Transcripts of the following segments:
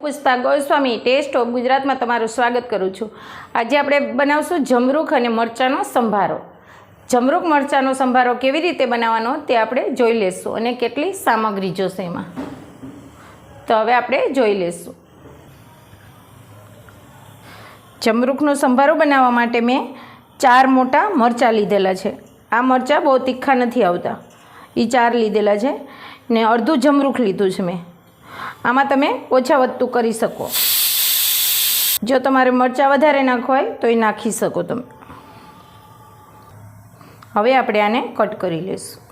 Pushpa Goswami test of ગુજરાતમાં તમારું સ્વાગત કરું છું. આજે આપણે બનાવશું જમરૂખ અને મરચાંનો સંભારો. જમરૂખ મરચાંનો સંભારો કેવી રીતે બનાવવાનો તે આપણે જોઈ લેશું અને કેટલી સામગ્રી જોશે એમાં. તો હવે આપણે જોઈ લેશું. જમરૂખનો સંભારો બનાવવા માટે મેં ચાર મોટા મરચાં લીધેલા છે. આ મરચાં બહુ તીખા નથી આવતા. એ ચાર લીધેલા છે ને અડધું જમરૂખ લીધું છે મેં. આમાં તમે ઓછા વધતું કરી શકો. જો તમારે મરચાં વધારે નાખવા હોય, તો એ નાખી શકો તમે. હવે આપણે આને કટ કરી લઈશું.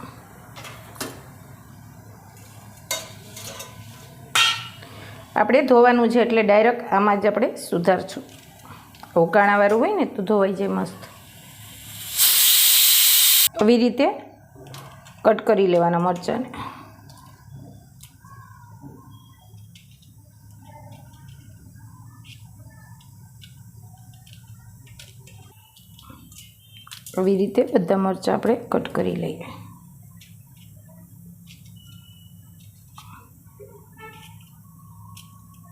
આપણે ધોવાનું છે એટલે ડાયરેક્ટ આમાં જ આપણે સુધારશું. ઓકાણાવાળું હોય ને, તો ધોવાઈ જાય મસ્ત. આવી રીતે કટ કરી લેવાના મરચાંને. આવી રીતે બધા મરચાં આપણે કટ કરી લઈએ.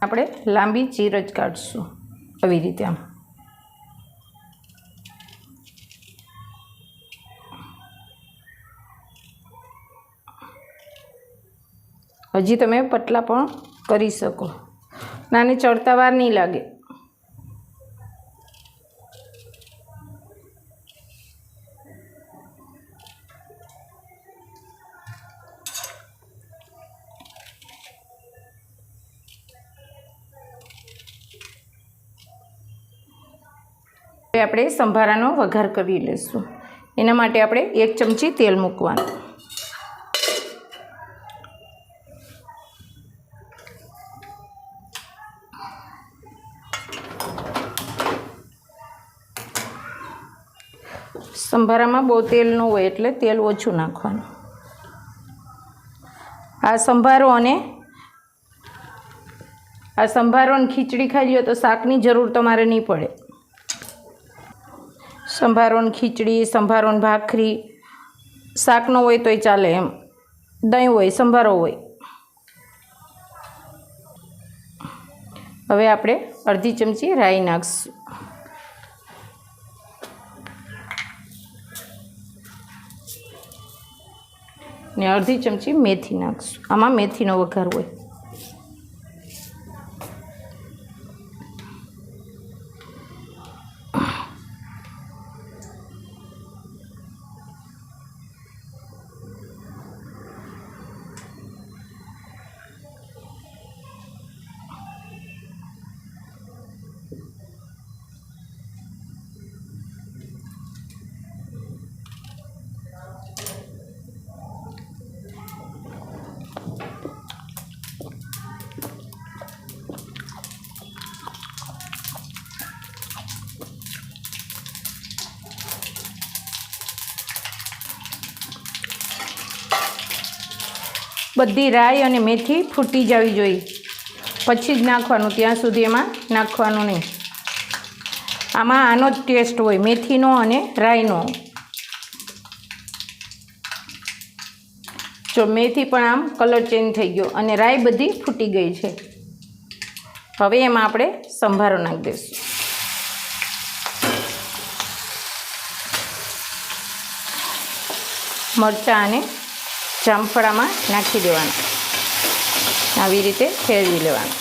આપણે લાંબી ચીર જ કાઢશું આવી રીતે આમ. હજી તમે પતલા પણ કરી શકો. નાને ચડતા વાર નહીં લાગે. આપણે સંભારાનો વઘાર કરી લઈશું. એના માટે આપણે એક ચમચી તેલ મૂકવાનું. સંભારામાં બહુ તેલ ન હોય એટલે તેલ ઓછું નાખવાનું. આ સંભારો અને આ સંભારો અને ખીચડી ખાઈ લો તો શાકની જરૂર તમારે નહીં પડે. સંભારો ને ખીચડી, સંભારોન ભાખરી, શાકનો હોય તોય ચાલે એમ. દહીં હોય, સંભારો હોય. હવે આપણે અડધી ચમચી રાઈ નાખશું. ને અડધી ચમચી મેથી નાખશું. આમાં મેથીનો વઘાર હોય. બધી રાઈ અને મેથી ફૂટી જવી જોઈએ. પછી જ નાખવાનું, ત્યાં સુધી એમાં નાખવાનું નહીં. આમાં આનો જ ટેસ્ટ હોય, મેથીનો અને રાઈનો. જો મેથી પણ આમ કલર ચેન્જ થઈ ગયો અને રાઈ બધી ફૂટી ગઈ છે. હવે એમાં આપણે સંભારો નાખી દઈશું. મરચાં અને જામફળામાં નાખી દેવાના. આવી રીતે ફેરવી લેવાનું.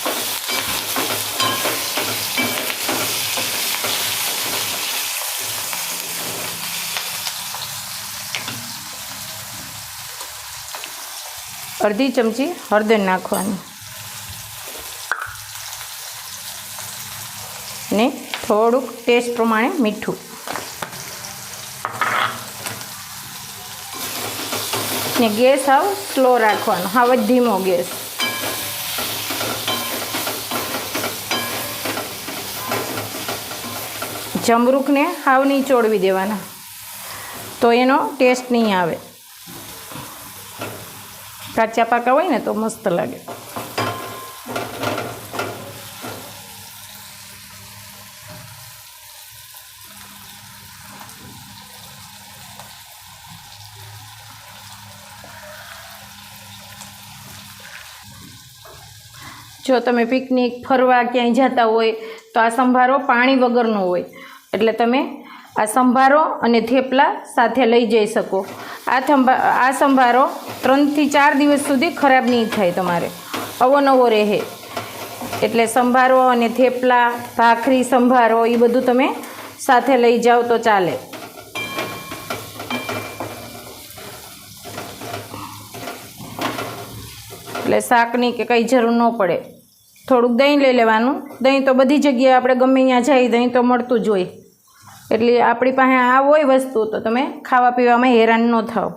અડધી ચમચી હળદર નાખવાની. ને થોડુંક ટેસ્ટ પ્રમાણે મીઠું. ને ગેસ હાવ સ્લો રાખવાનો, હાવ ધીમો ગેસ. જમરૂખને હાવ નહીં ચોડવી દેવાના. તો એનો ટેસ્ટ નહીં આવે. કાચા પાકા હોય ને તો મસ્ત લાગે. જો તમે પિકનિક, ફરવા ક્યાંય જતા હોય, તો આ સંભારો પાણી વગરનો હોય. એટલે તમે આ સંભારો અને થેપલા સાથે લઈ જઈ શકો. આ થંભા, આ સંભારો ત્રણથી ચાર દિવસ સુધી ખરાબ નહીં થાય તમારે. અવનવો રહે. એટલે સંભારો અને થેપલા, ભાખરી સંભારો એ બધું તમે સાથે લઈ જાઓ તો ચાલે. એટલે શાકની કે કંઈ જરૂર ન પડે. થોડુંક દહીં લઈ લેવાનું. દહીં તો બધી જગ્યાએ આપણે ગમે ત્યાં જઈએ દહીં તો મળતું જ હોય. એટલે આપણી પાસે આ હોય વસ્તુ, તો તમે ખાવા પીવામાં હેરાન ન થાઓ.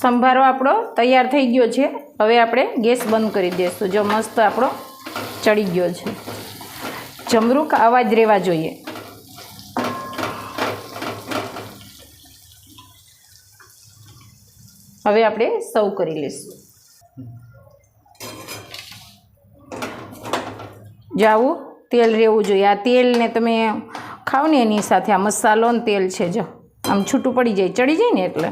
સંભારો આપણો તૈયાર થઈ ગયો છે. હવે આપણે ગેસ બંધ કરી દઈશું જો મસ્ત આપણો ચડી ગયો છે. જમરૂક આવા જ રહેવા જોઈએ. હવે આપણે સર્વ કરી લઈશું. જો આવું તેલ રહેવું જોઈએ. આ તેલને તમે ખાવ ને એની સાથે. આ મસાલો ને તેલ છે, જો. આમ છૂટું પડી જાય. ચડી જાય ને એટલે?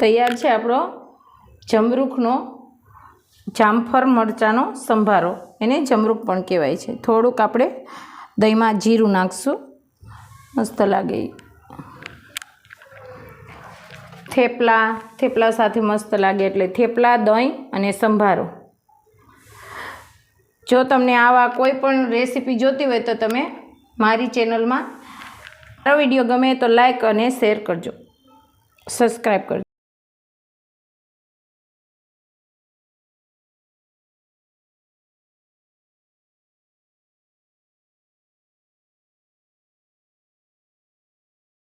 તૈયાર છે આપણો જમરૂખનો જામફર મરચાંનો સંભારો. એને જમરૂખ પણ કહેવાય છે. થોડુંક આપણે દહીંમાં જીરું નાખશું. મસ્ત લાગે. થેપલા થેપલા સાથે મસ્ત લાગે એટલે થેપલા, દહીં અને સંભારો. જો તમને આવા કોઈ પણ રેસીપી જોતી હોય તો તમે મારી ચેનલમાં મારો વીડિયો ગમે તો લાઈક અને શેર કરજો. સબસ્ક્રાઈબ કરજો.